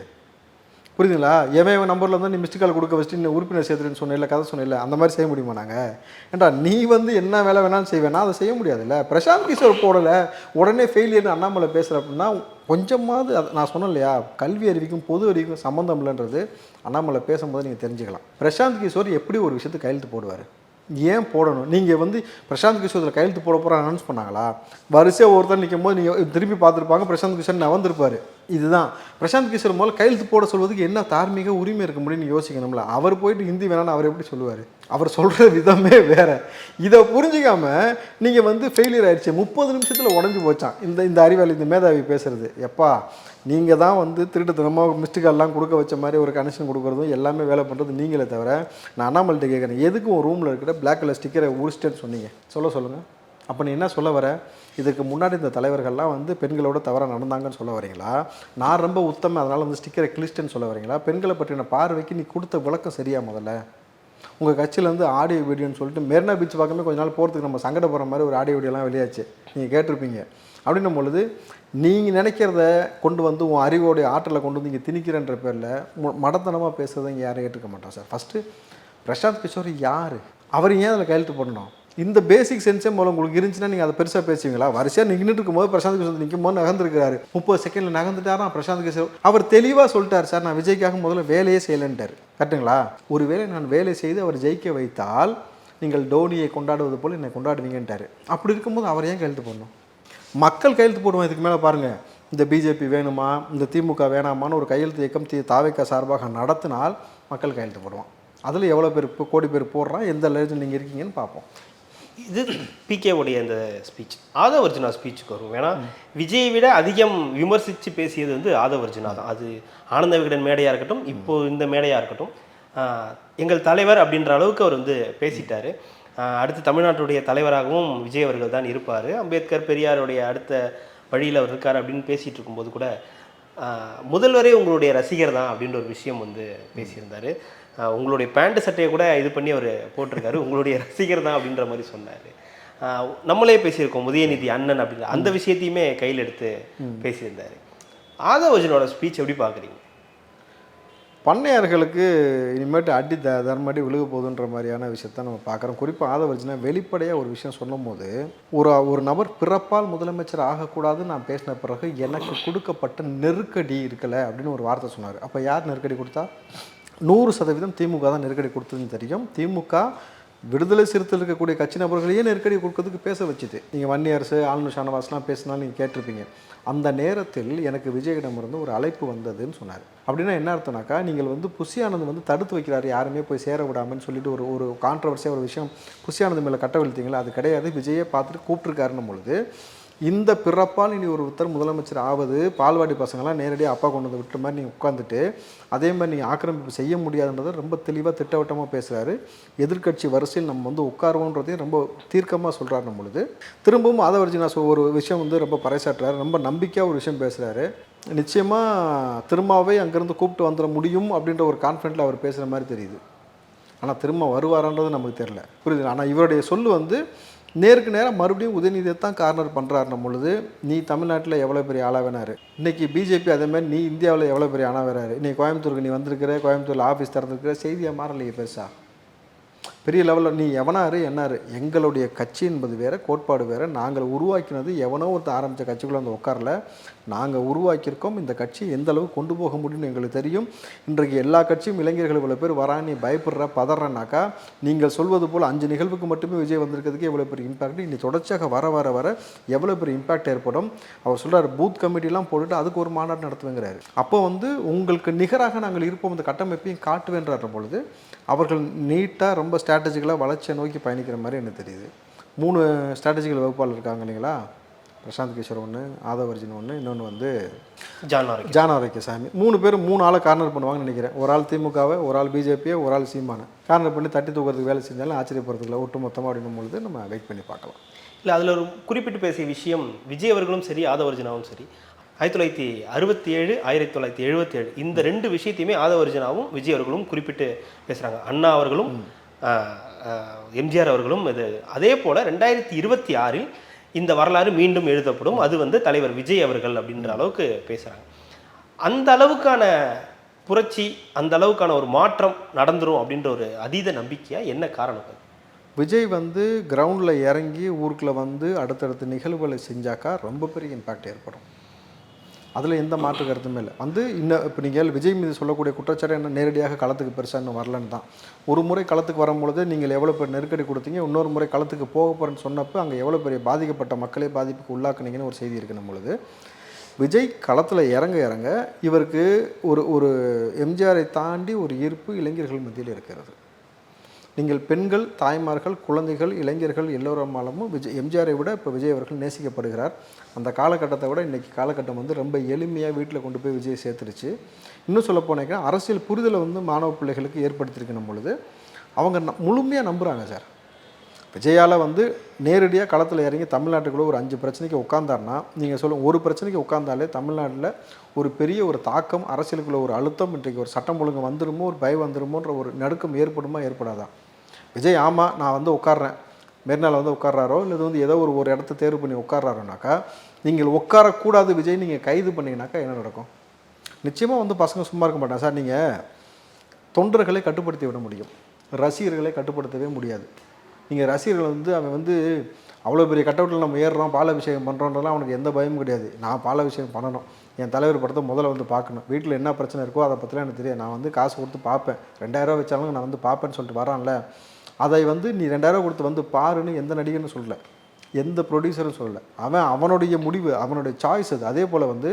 புரியுதுங்களா? எவன் நம்பரில் வந்து நீ மிஸ்டு கால் கொடுக்க வச்சுட்டு நீ உறுப்பினர் சேர்த்துன்னு சொன்ன கதை சொன்ன அந்த மாதிரி செய்ய முடியுமா நாங்கள் ஏன்டா நீ வந்து என்ன வேலை வேணாலும் செய்வேனா? அதை செய்ய முடியாதுல்ல பிரசாந்த் கிஷோர் போடலை. உடனே ஃபெயிலியர்னு அண்ணாமலை பேசுகிற அப்படின்னா கொஞ்சமாவது அதை நான் சொன்னேன் இல்லையா? கல்வி அறிவிக்கும் பொது அறிவிக்கும் சம்மந்தம் இல்லைன்றது அண்ணாமலை பேசும்போது நீங்கள் தெரிஞ்சுக்கலாம். பிரசாந்த் கிஷோர் எப்படி ஒரு விஷயத்தை கையெழுத்து போடுவார்? ஏன் போடணும்? நீங்கள் வந்து பிரசாந்த் கிஷோரில் கையெழுத்து போட போகிற அனௌன்ஸ் பண்ணாங்களா? வரிசையாக ஒருத்தர் நிற்கும் போது நீங்கள் திரும்பி பார்த்துருப்பாங்க பிரசாந்த் கிஷோர் நவந்திருப்பார். இதுதான். பிரசாந்த் கிஷோர் முதல்ல கையெழுத்து போட சொல்வதுக்கு என்ன தார்மீக உரிமை இருக்க முடியும்னு யோசிக்கணும்ல. அவர் போயிட்டு ஹிந்தி வேணான்னு அவர் எப்படி சொல்லுவார்? அவர் சொல்கிற விதமே வேற. இதை புரிஞ்சிக்காம நீங்கள் வந்து ஃபெயிலியர் ஆயிடுச்சு. முப்பது நிமிஷத்தில் உடஞ்சி போச்சான் இந்த இந்த அறிவாளி இந்த மேதாவி பேசுறது. எப்பா நீங்கள் தான் வந்து திருட்டுத்தனமாக மிஸ்டு கால்லாம் கொடுக்க வச்ச மாதிரி ஒரு கனெக்ஷன் கொடுக்குறதும் எல்லாமே வேலை பண்ணுறது நீங்களே தவிர நான் அண்ணாமல்கிட்ட கேட்குறேன் எதுக்கு ஒரு ரூமில் இருக்கிற பிளாக் கலர் ஸ்டிக்கரை உரிச்சிட்டேன்னு சொன்னீங்க? சொல்ல சொல்லுங்கள் அப்போ நீ என்ன சொல்ல வர? இதுக்கு முன்னாடி இந்த தலைவர்கள்லாம் வந்து பெண்களோட தவறாக நடந்தாங்கன்னு சொல்ல வரீங்களா? நான் ரொம்ப உத்தம அதனால் வந்து ஸ்டிக்கரை கிழிச்சிட்டேன்னு சொல்ல வரீங்களா? பெண்களை பற்றின பார்வைக்கு நீ கொடுத்த விளக்கம் சரியா முதல்ல? உங்கள் கட்சியிலேருந்து ஆடியோ வீடியோன்னு சொல்லிட்டு மெரினா பீச் பார்க்கமே கொஞ்ச நாள் போகிறதுக்கு நம்ம சங்கடப்படுற மாதிரி ஒரு ஆடியோ வீடியோலாம் வெளியாச்சு. நீங்கள் கேட்டிருப்பீங்க. அப்படின்னும் பொழுது நீங்கள் நினைக்கிறத கொண்டு வந்து உன் அறிவோடைய ஆற்றலை கொண்டு வந்து இங்கே திணிக்கிறன்ற பேரில் மடத்தனமாக பேசுறதை இங்கே யாரும் ஏற்றுக்க மாட்டோம் சார். ஃபஸ்ட்டு பிரசாந்த் கிஷோர் யார்? அவர் ஏன் அதில் கையெழுத்து போடணும்? இந்த பேசிக் சென்ஸே மூலம் உங்களுக்கு இருந்துச்சுன்னா நீங்கள் அதை பெருசாக பேசுவீங்களா? வரிசையாக நின்றுட்டு இருக்கும்போது பிரசாந்த் கிஷோர் நிற்கும் போது நகர்ந்துருக்கிறாரு. முப்பது செகண்டில் நகர்ந்துட்டாரா பிரசாந்த் கிஷோர். அவர் தெளிவாக சொல்லிட்டார் சார் நான் விஜய்க்காக முதல்ல வேலையே செய்யலைன்ட்டார். கரெக்டுங்களா ஒருவேளை நான் வேலை செய்து அவர் ஜெயிக்க வைத்தால் நீங்கள் டோனியை கொண்டாடுவது போல் என்னை கொண்டாடுவீங்கன்ட்டார். அப்படி இருக்கும்போது அவர் ஏன் கையெழுத்து போடணும்? மக்கள் கையெழுத்து போடுவோம் இதுக்கு மேலே பாருங்கள் இந்த பிஜேபி வேணுமா இந்த திமுக வேணாமான்னு ஒரு கையெழுத்து இயக்கம் தி தாவைக்கா சார்பாக நடத்தினால் மக்கள் கையெழுத்து போடுவோம் அதில் எவ்வளோ பேர் இப்போ கோடி பேர் போடுறான் எந்த லெவலில் நீங்கள் இருக்கீங்கன்னு பார்ப்போம். இது பிகேவுடைய அந்த ஸ்பீச் ஆதவ அர்ஜுனா ஸ்பீச்சுக்கு வரும். ஏன்னா விஜயை விட அதிகம் விமர்சித்து பேசியது வந்து ஆதவ அர்ஜுனா தான். அது ஆனந்த விகடன் மேடையாக இருக்கட்டும் இப்போது இந்த மேடையாக இருக்கட்டும் எங்கள் தலைவர் அப்படின்ற அளவுக்கு அவர் வந்து பேசிட்டாரு. அடுத்து தமிழ்நாட்டுடைய தலைவராகவும் விஜய் அவர்கள் தான் இருப்பார். அம்பேத்கர் பெரியாருடைய அடுத்த வழியில் அவர் இருக்கார் அப்படின்னு பேசிகிட்டு இருக்கும்போது கூட முதல்வரே உங்களுடைய ரசிகர் தான் அப்படின்ற ஒரு விஷயம் வந்து பேசியிருந்தார். உங்களுடைய பேண்ட் சட்டையை கூட இது பண்ணி அவர் போட்டிருக்காரு. உங்களுடைய ரசிகர் தான் அப்படின்ற மாதிரி சொன்னார். நம்மளே பேசியிருக்கோம் உதயநிதி அண்ணன் அப்படின்ற அந்த விஷயத்தையுமே கையில் எடுத்து பேசியிருந்தார். ஆதவஜனோட ஸ்பீச் எப்படி பார்க்குறீங்க பண்ணையார்களுக்கு இனிமேட்டு அடி த தர்மடி விழுக போகுதுன்ற மாதிரியான விஷயத்த நம்ம பார்க்குறோம். குறிப்பாக ஆதவர்ஜினா வெளிப்படையாக ஒரு விஷயம் சொல்லும்போது ஒரு ஒரு நபர் பிறப்பால் முதலமைச்சர் ஆகக்கூடாதுன்னு நான் பேசின பிறகு எனக்கு கொடுக்கப்பட்ட நெருக்கடி இருக்கலை அப்படின்னு ஒரு வார்த்தை சொன்னார். அப்போ யார் நெருக்கடி கொடுத்தா? நூறு சதவீதம் திமுக தான் நெருக்கடி கொடுத்ததுன்னு தெரியும். திமுக விடுதலை சிறுத்தையில் இருக்கக்கூடிய கட்சி நபர்களையே நெருக்கடி கொடுக்கறதுக்கு பேச வச்சுது. நீங்கள் வன்னியரசு ஆளுநர் ஷானவாஸ்லாம் பேசினாலும் நீங்கள் கேட்டிருப்பீங்க. அந்த நேரத்தில் எனக்கு விஜயிடமிருந்து ஒரு அழைப்பு வந்ததுன்னு சொன்னார். அப்படின்னா என்ன அர்த்தம்னாக்கா நீங்கள் வந்து புஷியானந்த் வந்து தடுத்து வைக்கிறாரு யாருமே போய் சேர விடாமன்னு சொல்லிட்டு ஒரு ஒரு கான்ட்ரவர்சியாக ஒரு விஷயம் புஷியானந்த் மேலே மேலே கட்டவிழ்த்தீங்களா அது கிடையாது. விஜயை பார்த்துட்டு கூப்பிட்ருக்காருன்னும் பொழுது இந்த பிறப்பால் இனி ஒருத்தர் முதலமைச்சர் ஆவது பால்வாடி பசங்களாம் நேரடியாக அப்பா கொண்டு வந்து விட்ட மாதிரி நீங்கள் உட்காந்துட்டு அதே மாதிரி நீங்கள் ஆக்கிரமிப்பு செய்ய முடியாதுன்றதை ரொம்ப தெளிவாக திட்டவட்டமாக பேசுகிறாரு எதிர்க்கட்சி வரிசையில் நம்ம வந்து உட்காருவோன்றதையும் ரொம்ப தீர்க்கமாக சொல்கிறாரு பொழுது. திரும்பவும் அதை நான் சொ- ஒரு விஷயம் வந்து ரொம்ப பறைசாட்டுறாரு ரொம்ப நம்பிக்கையாக ஒரு விஷயம் பேசுகிறாரு நிச்சயமாக திரும்பவே அங்கேருந்து கூப்பிட்டு வந்துட முடியும் அப்படின்ற ஒரு கான்ஃபிடென்ட்டில் அவர் பேசுகிற மாதிரி தெரியுது. ஆனால் திரும்ப வருவாரான்றது நமக்கு தெரில புரியுது ஆனால் இவருடைய சொல் வந்து நேருக்கு நேரம் மறுபடியும் உதயநிதியை தான் கார்னர் பண்ணுறாருன பொழுது நீ தமிழ்நாட்டில் எவ்வளோ பெரிய ஆளாக வேணாரு இன்றைக்கி பிஜேபி அதேமாதிரி நீ இந்தியாவில் எவ்வளோ பெரிய ஆளாக வேறாரு இன்னைக்கு கோயம்புத்தூருக்கு நீ வந்திருக்கிற கோயம்புத்தூரில் ஆஃபீஸ் திறந்துருக்கிற செய்தியாக மாறலையே பெருசா? பெரிய லெவலில் நீ எவனாரு என்னாரு? எங்களுடைய கட்சி என்பது வேறு கோட்பாடு வேறு. நாங்கள் உருவாக்கினது எவனோ ஒருத்தர் ஆரம்பித்த கட்சிக்குள்ளே வந்து உட்காரல. நாங்கள் உருவாக்கியிருக்கோம். இந்த கட்சி எந்த அளவுக்கு கொண்டு போக முடியும்னு எங்களுக்கு தெரியும். இன்றைக்கு எல்லா கட்சியும் இளைஞர்கள் இவ்வளோ பேர் வரா நீ பயப்படுற பதறனாக்கா நீங்கள் சொல்வது போல் அஞ்சு நிகழ்வுக்கு மட்டுமே விஜய் வந்திருக்கிறதுக்கு எவ்வளோ பெரிய இம்பாக்ட் இனி தொடர்ச்சியாக வர வர வர எவ்வளோ பெரிய இம்பாக்ட் ஏற்படும்? அவர் சொல்கிறார் பூத் கமிட்டிலாம் போட்டுட்டு அதுக்கு ஒரு மாநாடு நடத்துவேங்கிறாரு. அப்போ வந்து உங்களுக்கு நிகராக நாங்கள் இருப்போம். இந்த கட்டமைப்பையும் காட்டுவேன்ற பொழுது அவர்கள் நீட்டாக ரொம்ப ஸ்ட்ராட்டஜிக்கலாக வளர்ச்சியை நோக்கி பயணிக்கிற மாதிரி எனக்கு தெரியுது. மூணு ஸ்ட்ராட்டஜிக்கல் வகுப்பாளர் இருக்காங்க இல்லைங்களா? பிரசாந்த் கிஷோர் ஒன்று ஆதவர்ஜின் ஒன்று இன்னொன்று வந்து ஜான் ஆரோக்கியம் ஜான் ஆரோக்கியசாமி மூணு பேரும் மூணு ஆளை கார்னர் பண்ணுவாங்கன்னு நினைக்கிறேன். ஒரு ஆள் திமுகவை ஒரு ஆள் பிஜேபியை ஒரு ஆள் சீமானை. கார்னர் பண்ணி தட்டி தூக்கிறதுக்கு வேலை செஞ்சாலும் ஆச்சரியப்படுறதுல ஒட்டு மொத்தமாக அப்படின்னும் பொழுது நம்ம வெயிட் பண்ணி பார்க்கலாம். இல்லை அதில் ஒரு குறிப்பிட்டு பேசிய விஷயம் விஜய் அவர்களும் சரி ஆதவர்ஜனாவும் சரி. ஆயிரத்தி தொள்ளாயிரத்தி அறுபத்தி ஏழு ஆயிரத்தி தொள்ளாயிரத்தி எழுபத்தி ஏழு இந்த ரெண்டு விஷயத்தையுமே ஆதவர்ஜனாவும் விஜய் அவர்களும் குறிப்பிட்டு பேசுகிறாங்க அண்ணா அவர்களும் எம்ஜிஆர் அவர்களும் இது. அதே போல் ரெண்டாயிரத்தி இருபத்தி ஆறில் இந்த வரலாறு மீண்டும் எழுதப்படும். அது வந்து தலைவர் விஜய் அவர்கள் அப்படின்ற அளவுக்கு பேசுகிறாங்க அந்த அளவுக்கான புரட்சி அந்த அளவுக்கான ஒரு மாற்றம் நடந்துடும் அப்படின்ற ஒரு அதீத நம்பிக்கையாக என்ன காரணம் விஜய் வந்து கிரவுண்டில் இறங்கி ஊருக்குள்ளே வந்து அடுத்தடுத்த நிகழ்வுகளை செஞ்சாக்கா ரொம்ப பெரிய இம்பேக்ட் ஏற்படும். அதில் எந்த மாற்று கருத்துமே இல்லை. வந்து இன்னும் இப்போ நீங்கள் விஜய் மீது சொல்லக்கூடிய குற்றச்சாட்டு என்ன? நேரடியாக களத்துக்கு பெருசாக இன்னும் வரலன்னு தான். ஒரு முறை களத்துக்கு வரும்பொழுது நீங்கள் எவ்வளோ பெரிய நெருக்கடி கொடுத்தீங்க இன்னொரு முறை களத்துக்கு போக போகிறேன்னு சொன்னப்போ அங்கே எவ்வளோ பெரிய பாதிக்கப்பட்ட மக்களே பாதிப்புக்கு உள்ளாக்குனீங்கன்னு ஒரு செய்தி இருக்கணும் பொழுது விஜய் களத்தில் இறங்க இறங்க இவருக்கு ஒரு ஒரு எம்ஜிஆரை தாண்டி ஒரு ஈர்ப்பு இளைஞர்கள் மத்தியில் இருக்கிறது. நீங்கள் பெண்கள் தாய்மார்கள் குழந்தைகள் இளைஞர்கள் எல்லோருமாலும் விஜய் எம்ஜிஆரை விட இப்போ விஜய் அவர்கள் நேசிக்கப்படுகிறார். அந்த காலகட்டத்தை விட இன்றைக்கி காலகட்டம் வந்து ரொம்ப எளிமையாக வீட்டில் கொண்டு போய் விஜய் சேர்த்துருச்சு. இன்னும் சொல்ல போனீங்கன்னா அரசியல் புரிதலை வந்து மாணவ பிள்ளைகளுக்கு ஏற்படுத்தியிருக்கணும் பொழுது அவங்க ந- முழுமையாக நம்புகிறாங்க சார். விஜயால் வந்து நேரடியாக களத்தில் இறங்கி தமிழ்நாட்டுக்குள்ளே ஒரு அஞ்சு பிரச்சனைக்கு உட்காந்தாருன்னா நீங்கள் சொல்லுங்க ஒரு பிரச்சனைக்கு உட்காந்தாலே தமிழ்நாட்டில் ஒரு பெரிய ஒரு தாக்கம் அரசியலுக்குள்ள ஒரு அழுத்தம் இன்றைக்கு ஒரு சட்டம் ஒழுங்கு வந்துருமோ ஒரு பயம் வந்துருமோன்ற ஒரு நடுக்கம் ஏற்படுமா ஏற்படாதா? விஜய் ஆமாம் நான் வந்து உட்கார்றேன். மெரினால வந்து உட்கார்றாரோ இல்லை வந்து ஏதோ ஒரு ஒரு இடத்த தேர்வு பண்ணி உட்காடுறாரோனாக்கா நீங்கள் உட்காரக்கூடாது விஜய் நீங்கள் கைது பண்ணிங்கனாக்கா என்ன நடக்கும்? நிச்சயமாக வந்து பசங்க சும்மா இருக்க மாட்டாங்க. சார் நீங்கள் தொண்டர்களை கட்டுப்படுத்தி விட முடியும். ரசிகர்களை கட்டுப்படுத்தவே முடியாது. நீங்கள் ரசிகர்கள் வந்து அவன் வந்து அவ்வளோ பெரிய கட்டவுட்டில் நம்ம ஏறுறோம் பாலாபிஷேகம் பண்ணுறோன்றலாம் அவனுக்கு எந்த பயமும் கிடையாது. நான் பாலாபிஷேகம் பண்ணணும். என் தலைவர் படத்தை முதல்ல வந்து பார்க்கணும். வீட்டில் என்ன பிரச்சனை இருக்கோ அதை பற்றிலாம் எனக்கு தெரியாது. நான் வந்து காசு கொடுத்து பார்ப்பேன். ரெண்டாயிரரூவா வச்சாலும் நான் வந்து பார்ப்பேன்னு சொல்லிட்டு வரான்ல. அதை வந்து நீ ரெண்டாயிரம் கொடுத்து வந்து பாருன்னு எந்த நடிகர்னு சொல்லல. எந்த ப்ரொடியூசரும் சொல்லல. அவன் அவனுடைய முடிவு அவனுடைய சாய்ஸ் அது. அதே போல் வந்து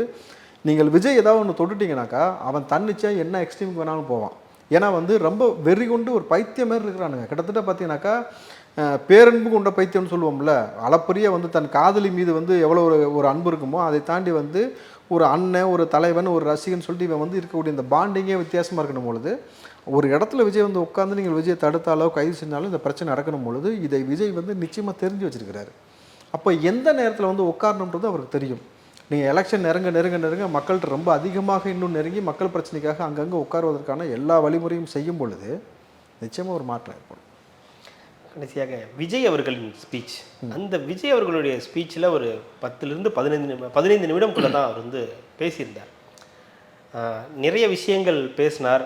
நீங்கள் விஜய் ஏதாவது ஒன்று தொட்டுட்டிங்கனாக்கா அவன் தன்னிச்சா என்ன எக்ஸ்ட்ரீமுக்கு வேணாலும் போவான். ஏன்னா வந்து ரொம்ப வெறி கொண்டு ஒரு பைத்தியம் மாதிரி இருக்கிறானுங்க. கிட்டத்தட்ட பார்த்தீங்கன்னாக்கா பேரன்பு கொண்ட பைத்தியம்னு சொல்லுவோம்ல அளப்பரிய வந்து தன் காதலி மீது வந்து எவ்வளோ ஒரு ஒரு அன்பு இருக்குமோ அதை தாண்டி வந்து ஒரு அண்ணன் ஒரு தலைவன் ஒரு ரசிகன் சொல்லிட்டு இவன் வந்து இருக்கக்கூடிய இந்த பாண்டிங்கே வித்தியாசமாக இருக்கணும் பொழுது ஒரு இடத்துல விஜய் வந்து உட்காந்து நீங்கள் விஜய் தடுத்தாலோ கைது செஞ்சாலும் இந்த பிரச்சனை நடக்கணும் பொழுது இதை விஜய் வந்து நிச்சயமாக தெரிஞ்சு வச்சிருக்கிறாரு. அப்போ எந்த நேரத்தில் வந்து உட்காரணுன்றது அவருக்கு தெரியும். நீங்கள் எலெக்ஷன் நெருங்க நெருங்க நெருங்க மக்கள்கிட்ட ரொம்ப அதிகமாக இன்னும் நெருங்கி மக்கள் பிரச்சனைக்காக அங்கங்கே உட்காருவதற்கான எல்லா வழிமுறையும் செய்யும் பொழுது நிச்சயமாக ஒரு மாற்றம் ஏற்படும். கடைசியாக விஜய் அவர்களின் ஸ்பீச் அந்த விஜய் அவர்களுடைய ஸ்பீச்சில் ஒரு பத்துலேருந்து பதினைந்து நிமி பதினைந்து நிமிடம்குள்ளே தான் அவர் வந்து பேசியிருந்தார். நிறைய விஷயங்கள் பேசினார்.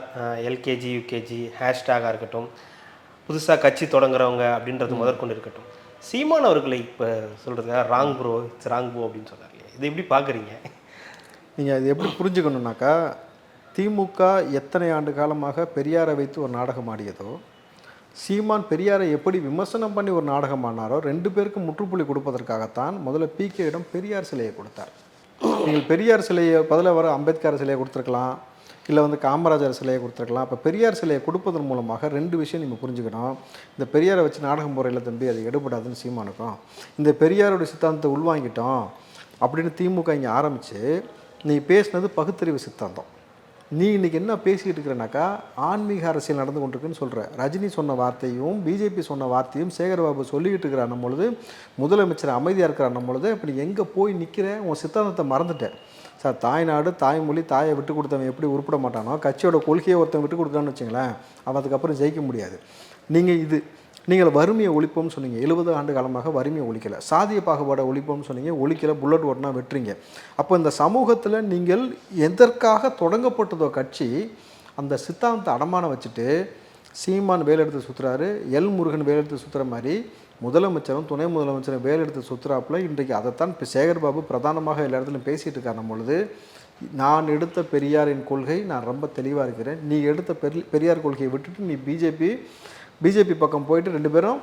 எல்கேஜி யூகேஜி ஹேஷ்டேகாக இருக்கட்டும் புதுசாக கட்சி தொடங்குறவங்க அப்படின்றது முதற்கொண்டு இருக்கட்டும் சீமான் அவர்களை இப்போ சொல்கிறதுக்காக wrong bro it's wrong bro அப்படின்னு சொன்னார் இல்லையா? இதை எப்படி பார்க்குறீங்க நீங்கள் அது எப்படி புரிஞ்சுக்கணுன்னாக்கா திமுக எத்தனை ஆண்டு காலமாக பெரியாரை வைத்து ஒரு நாடகம் ஆடியதோ சீமான் பெரியாரை எப்படி விமர்சனம் பண்ணி ஒரு நாடகம் ஆனாரோ ரெண்டு பேருக்கும் முற்றுப்புள்ளி கொடுப்பதற்காகத்தான் முதல்ல பிகேயிடம் பெரியார் சிலையை கொடுத்தார். நீங்கள் பெரியார் சிலையை பதில வர அம்பேத்கர் சிலையை கொடுத்துருக்கலாம் இல்லை வந்து காமராஜர் சிலையை கொடுத்துருக்கலாம். அப்போ பெரியார் சிலையை கொடுப்பதன் மூலமாக ரெண்டு விஷயம் நீங்கள் புரிஞ்சுக்கணும். இந்த பெரியாரை வச்சு நாடகம் போகிற தம்பி அது எடுபடாதுன்னு சீமானுக்கும் இந்த பெரியாருடைய சித்தாந்தத்தை உள்வாங்கிட்டோம் அப்படின்னு திமுக இங்கே ஆரம்பித்து நீ பேசினது பகுத்தறிவு சித்தாந்தம். நீ இன்றைக்கி என்ன பேசிக்கிட்டு இருக்கிறனாக்கா ஆன்மீக அரசியல் நடந்து கொண்டிருக்குன்னு சொல்கிற ரஜினி சொன்ன வார்த்தையும் பிஜேபி சொன்ன வார்த்தையும் சேகர்பாபு சொல்லிக்கிட்டு இருக்கிறான் பொழுது முதலமைச்சர் அமைதியாக இருக்கிறான் பொழுது இப்போ நீ எங்கே போய் நிற்கிற உன் சித்தாந்தத்தை மறந்துட்டேன். சார் தாய்நாடு தாய்மொழி தாயை விட்டு கொடுத்தவன் எப்படி உருப்பிட மாட்டானோ கட்சியோட கொள்கையை ஒருத்தன் விட்டு கொடுத்தான்னு வச்சுங்களேன் அவன் அதுக்கப்புறம் ஜெயிக்க முடியாது. நீங்கள் இது நீங்கள் வறுமையை ஒழிப்போம்னு சொன்னீங்க. எழுபது ஆண்டு காலமாக வறுமையை ஒழிக்கலை. சாதிய பாகுபாடை ஒழிப்போம்னு சொன்னீங்க. ஒழிக்கலை புல்லட் ஓட்டினா வெட்டுறீங்க. அப்போ இந்த சமூகத்தில் நீங்கள் எதற்காக தொடங்கப்பட்டதோ கட்சி அந்த சித்தாந்தத்தை அடமானம் வச்சுட்டு சீமான் வேலெடுத்து சுற்றுறாரு எல் முருகன் வேலெடுத்து சுற்றுற மாதிரி முதலமைச்சரும் துணை முதலமைச்சரும் வேலெடுத்து சுற்றுறாப்புல இன்றைக்கு அதைத்தான் இப்போ சேகர்பாபு பிரதானமாக எல்லா இடத்துலையும் பேசிகிட்டு இருக்காரு. பொழுது நான் எடுத்த பெரியாரின் கொள்கை நான் ரொம்ப தெளிவாக இருக்கிறேன். நீ எடுத்த பெரி பெரியார் கொள்கையை விட்டுட்டு நீ பிஜேபி பிஜேபி பக்கம் போயிட்டு ரெண்டு பேரும்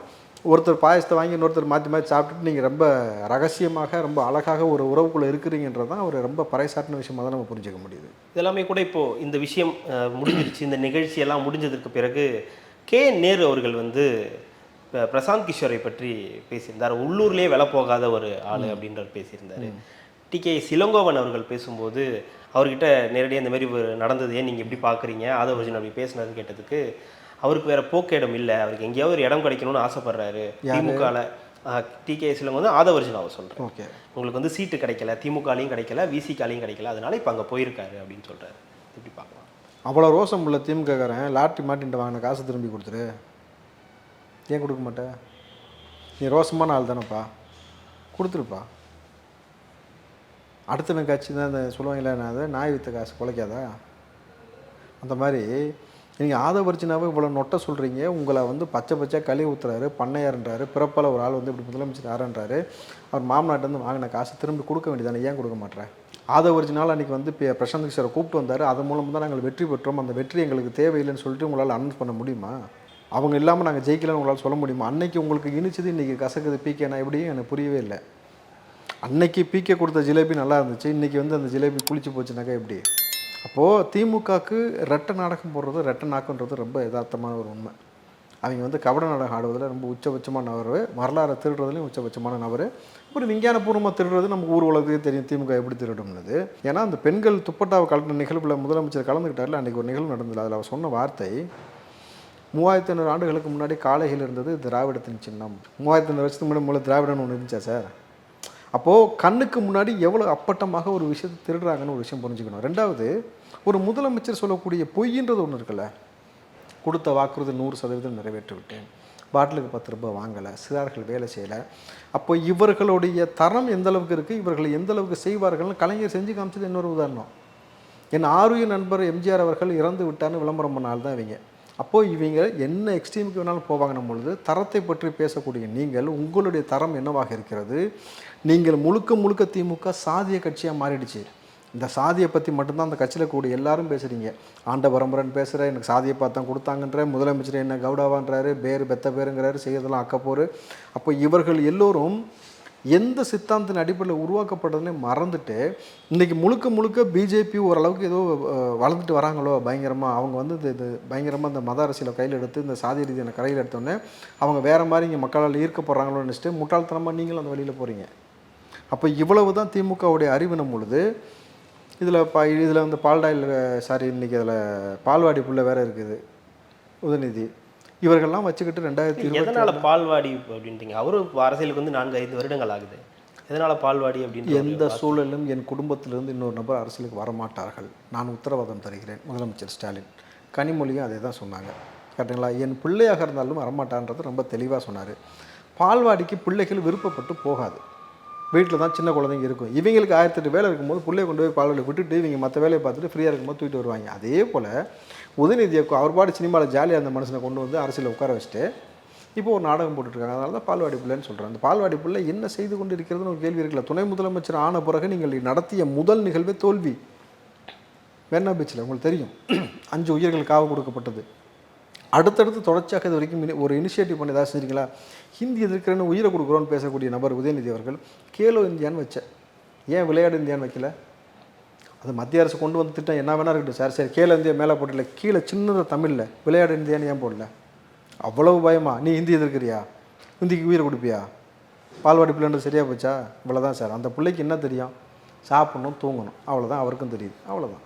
ஒருத்தர் பாயசத்தை வாங்கி இன்னொருத்தர் மாற்றி மாற்றி சாப்பிட்டுட்டு நீங்கள் ரொம்ப ரகசியமாக ரொம்ப அழகாக ஒரு உறவுக்குள்ளே இருக்கிறீங்கன்றது தான் ஒரு ரொம்ப பறைசாட்டின விஷயமாக தான் நம்ம புரிஞ்சுக்க முடியுது. இதெல்லாமே கூட இப்போது இந்த விஷயம் முடிஞ்சிருச்சு. இந்த நிகழ்ச்சி எல்லாம் முடிஞ்சதற்கு பிறகு கே. நேரு அவர்கள் வந்து இப்ப பிரசாந்த் கிஷோரை பற்றி பேசியிருந்தார். உள்ளூர்லேயே விலை போகாத ஒரு ஆள் அப்படின்றவர் பேசியிருந்தார். டிகே சிலங்கோவன் அவர்கள் பேசும்போது அவர்கிட்ட நேரடியாக இந்த மாதிரி நடந்தது ஏன் நீங்கள் எப்படி பார்க்குறீங்க ஆதவர்ஜன் அப்படி பேசினது கேட்டதுக்கு அவருக்கு வேற போக்கிடம் இல்லை. அவருக்கு எங்கேயாவது ஒரு இடம் கிடைக்கணும்னு ஆசைப்படுறாரு. திமுகவில் டிகே சிலங்க வந்து ஆதவர்ஜன் அவர் சொல்கிறேன் ஓகே. உங்களுக்கு வந்து சீட்டு கிடைக்கல திமுகலையும் கிடைக்கல விசிகாலையும் கிடைக்கல அதனால இப்போ அங்கே போயிருக்காரு அப்படின்னு சொல்றாரு. எப்படி பார்க்கலாம்? அவ்வளோ ரோசம் உள்ள திமுககாரன் லாட்ரி மாட்டின்ட்டு வாங்கின காசு திரும்பி கொடுத்துரு. ஏன் கொடுக்க மாட்டே? நீ ரோசமான ஆள் தானேப்பா. கொடுத்துருப்பா. அடுத்தவன் கட்சி தான் இந்த சொல்லுவாங்களே என்னது நாய் வித்த காசு குலைக்காதா அந்த மாதிரி நீங்கள் ஆதவர்ஜினாவே இவ்வளோ நொட்டை சொல்கிறீங்க உங்களை வந்து பச்சை பச்சை களி ஊற்றுறாரு பண்ணையாருன்றாரு பிறப்பால் ஒரு ஆள் வந்து இப்படி முதலமைச்சர் யாருன்றாரு அவர் மாமனாட்டேருந்து வாங்கின காசு திரும்பி கொடுக்க வேண்டியதானே? ஏன் கொடுக்க மாட்டேறேன் ஆதவர்ஜினால் அன்றைக்கி வந்து பிரசாந்த் கிஷோரை கூப்பிட்டு வந்தார். அது மூலம் தான் நாங்கள் வெற்றி பெற்றோம். அந்த வெற்றி எங்களுக்கு தேவையில்லைன்னு சொல்லிட்டு உங்களால் அனௌன்ஸ் பண்ண முடியுமா? அவங்க இல்லாமல் நாங்கள் ஜெயிக்கலன்னு உங்களால் சொல்ல முடியுமா? அன்னைக்கு உங்களுக்கு இனிச்சது இன்றைக்கி கசக்குது பீக்கேனா எப்படியும் எனக்கு புரியவே இல்லை. அன்னைக்கு பீக்கே கொடுத்த ஜிலேபி நல்லா இருந்துச்சு. இன்றைக்கி வந்து அந்த ஜிலேபி குளிச்சு போச்சுனாக்கா எப்படி? அப்போது திமுகவுக்கு ரெட்டை நாடகம் போடுறது ரெட்டை நாக்குன்றது ரொம்ப யதார்த்தமான ஒரு உண்மை. அவங்க வந்து கபட நாடகம் ஆடுவதில் ரொம்ப உச்சபட்சமான நபர் வரலாறை திருடுறதுலையும் உச்சபட்சமான நபர். ஒரு விஞ்ஞானபூர்வமாக திருடுறது நமக்கு ஊர் உலகத்துக்கே தெரியும் திமுக எப்படி திருடும்னது. ஏன்னா அந்த பெண்கள் துப்பட்டாவை கலந்த நிகழ்வில் முதலமைச்சர் கலந்துக்கிட்டார்ல அன்றைக்கி ஒரு நிகழ்வு நடந்தது. அதில் அவர் சொன்ன வார்த்தை மூவாயிரத்தி ஐநூறு ஆண்டுகளுக்கு முன்னாடி காளைகள் இருந்தது திராவிடத்தின் சின்னம். மூவாயிரத்தி ஐநூறு வருஷத்துக்கு முன்னாடி மூலம் திராவிடன்னு ஒன்று இருந்துச்சா சார்? அப்போது கண்ணுக்கு முன்னாடி எவ்வளோ அப்பட்டமாக ஒரு விஷயத்தை திருடுறாங்கன்னு ஒரு விஷயம் புரிஞ்சுக்கணும். ரெண்டாவது ஒரு முதலமைச்சர் சொல்லக்கூடிய பொய்ன்றது ஒன்று இருக்குல்ல. கொடுத்த வாக்குறுதி நூறு சதவீதம் நிறைவேற்றி விட்டேன் பாட்டிலுக்கு பத்து ரூபாய் வாங்கலை சிறார்கள் வேலை செய்யலை. அப்போ இவர்களுடைய தரம் எந்த அளவுக்கு இருக்குது இவர்கள் எந்த அளவுக்கு செய்வார்கள்னு கலைஞர் செஞ்சு காமிச்சது இன்னொரு உதாரணம். என் ஆருய நண்பர் எம்ஜிஆர் அவர்கள் இறந்து விட்டான்னு விளம்பரம் பண்ணால் தான் இவங்க. அப்போது இவங்க என்ன எக்ஸ்ட்ரீமுக்கு வேணாலும் போவாங்கன்னும் பொழுது தரத்தை பற்றி பேசக்கூடிய நீங்கள் உங்களுடைய தரம் என்னவாக இருக்கிறது? நீங்கள் முழுக்க முழுக்க திமுக சாதிய கட்சியாக மாறிடுச்சு. இந்த சாதியை பற்றி மட்டும்தான் அந்த கட்சியில் கூடிய எல்லாரும் பேசுகிறீங்க ஆண்ட பரம்பரன் பேசுகிற எனக்கு சாதியை பார்த்து கொடுத்தாங்கன்ற முதலமைச்சர் என்ன கவுடாவான்றாரு பேர் பெத்த பேருங்கிறாரு செய்யறதெல்லாம் அக்கப்போர் அப்போ இவர்கள் எல்லோரும் எந்த சித்தாந்தத்தின் அடிப்படையில் உருவாக்கப்பட்டதுனே மறந்துட்டு இன்றைக்கி முழுக்க முழுக்க பிஜேபி ஓரளவுக்கு ஏதோ வளர்ந்துட்டு வராங்களோ பயங்கரமாக அவங்க வந்து இந்த இது பயங்கரமாக இந்த மத அரசியலை கையில் எடுத்து இந்த சாதி ரீதியான கையில் எடுத்தோடனே அவங்க வேறு மாதிரி இங்கே மக்களால் ஈர்க்கப்படுறாங்களோன்னு நினச்சிட்டு முட்டாள்தனமாக நீங்களும் அந்த வழியில் போகிறீங்க அப்போ இவ்வளவு தான் திமுகவுடைய அறிவினம் பொழுது. இதில் பா இதில் வந்து பால்டாயில் சாரி இன்றைக்கி அதில் பால்வாடி புள்ள வேறு இருக்குது. உதயநிதி. இவர்கள்லாம் வச்சுக்கிட்டு ரெண்டாயிரத்தி இருபத்தி எதனால பால்வாடி அப்படின்றீங்க அவரு அரசியலுக்கு வந்து நான்கு ஐந்து வருடங்கள் ஆகுது. எதனால பால்வாடி அப்படின்னு எந்த சூழலும் என் குடும்பத்திலிருந்து இன்னொரு நபர் அரசியலுக்கு வரமாட்டார்கள். நான் உத்தரவாதம் தருகிறேன் முதலமைச்சர் ஸ்டாலின். கனிமொழியும் அதே தான் சொன்னாங்க. கரெக்டுங்களா என் பிள்ளையாக இருந்தாலும் வரமாட்டான்றது ரொம்ப தெளிவாக சொன்னார். பால்வாடிக்கு பிள்ளைகள் விருப்பப்பட்டு போகாது. வீட்டில் தான் சின்ன குழந்தைங்க இருக்கும். இவங்களுக்கு ஆயிரத்தெட்டு வேலை இருக்கும்போது பிள்ளைய கொண்டு போய் பால்வாடி விட்டுட்டு இவங்க மற்ற வேலையை பார்த்துட்டு ஃப்ரீயாக இருக்கும்போது தூக்கிட்டு வருவாங்க. அதே போல் உதயநிதியை அவர் பாடு சினிமாவில் ஜாலியாக அந்த மனுஷனை கொண்டு வந்து அரசியலில் உட்கார வச்சுட்டு இப்போ ஒரு நாடகம் போட்டுட்ருக்காங்க. அதனால தான் பால்வாடி பிள்ளைன்னு சொல்கிறேன் அந்த பால்வாடி பிள்ளை என்ன செய்து கொண்டு இருக்கிறதுன்னு ஒரு கேள்வி இருக்குல்ல. துணை முதலமைச்சர் ஆன பிறகு நீங்கள் நடத்திய முதல் நிகழ்வே தோல்வி. மெரினா பீச்சில் உங்களுக்கு தெரியும். அஞ்சு உயிர்கள் காவு கொடுக்கப்பட்டது. அடுத்தடுத்து தொடர்ச்சியாக இது வரைக்கும் ஒரு இனிஷியேட்டிவ் பண்ணி ஏதாவது செஞ்சீங்களா ஹிந்தி எதிர்க்கிறேன்னு உயிரை கொடுக்குறோன்னு பேசக்கூடிய நபர் உதயநிதி அவர்கள் கேலோ இந்தியான்னு வச்சேன் ஏன் விளையாடு இந்தியான்னு வைக்கல? அது மத்திய அரசு கொண்டு வந்து திட்டம் என்ன வேணா இருக்கட்டும் சார். சரி கேலோ இந்தியா மேலே போடல கீழே சின்னதாக தமிழில் விளையாடு இந்தியான்னு ஏன் போடல? அவ்வளவு பயமா? நீ ஹிந்தி எதிர்க்கிறியா? ஹிந்திக்கு உயிரை கொடுப்பியா? பால்வாடி பிள்ளைன்றது சரியாக போச்சா? இவ்வளோதான் சார். அந்த பிள்ளைக்கு என்ன தெரியும்? சாப்பிடணும் தூங்கணும். அவ்வளோதான் அவருக்கும் தெரியுது. அவ்வளோதான்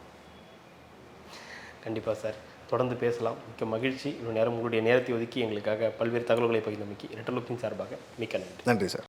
கண்டிப்பாக சார். தொடர்ந்து பேசலாம். மிக்க மகிழ்ச்சி. இவ்வளோ நேரம் உங்களுடைய நேரத்தை ஒதுக்கி எங்களுக்காக பல்வேறு தகவல்களை பகிர்ந்தமைக்கு ரெட்டலுக்கின் சார்பாக மிக்க நன்றி. நன்றி சார்.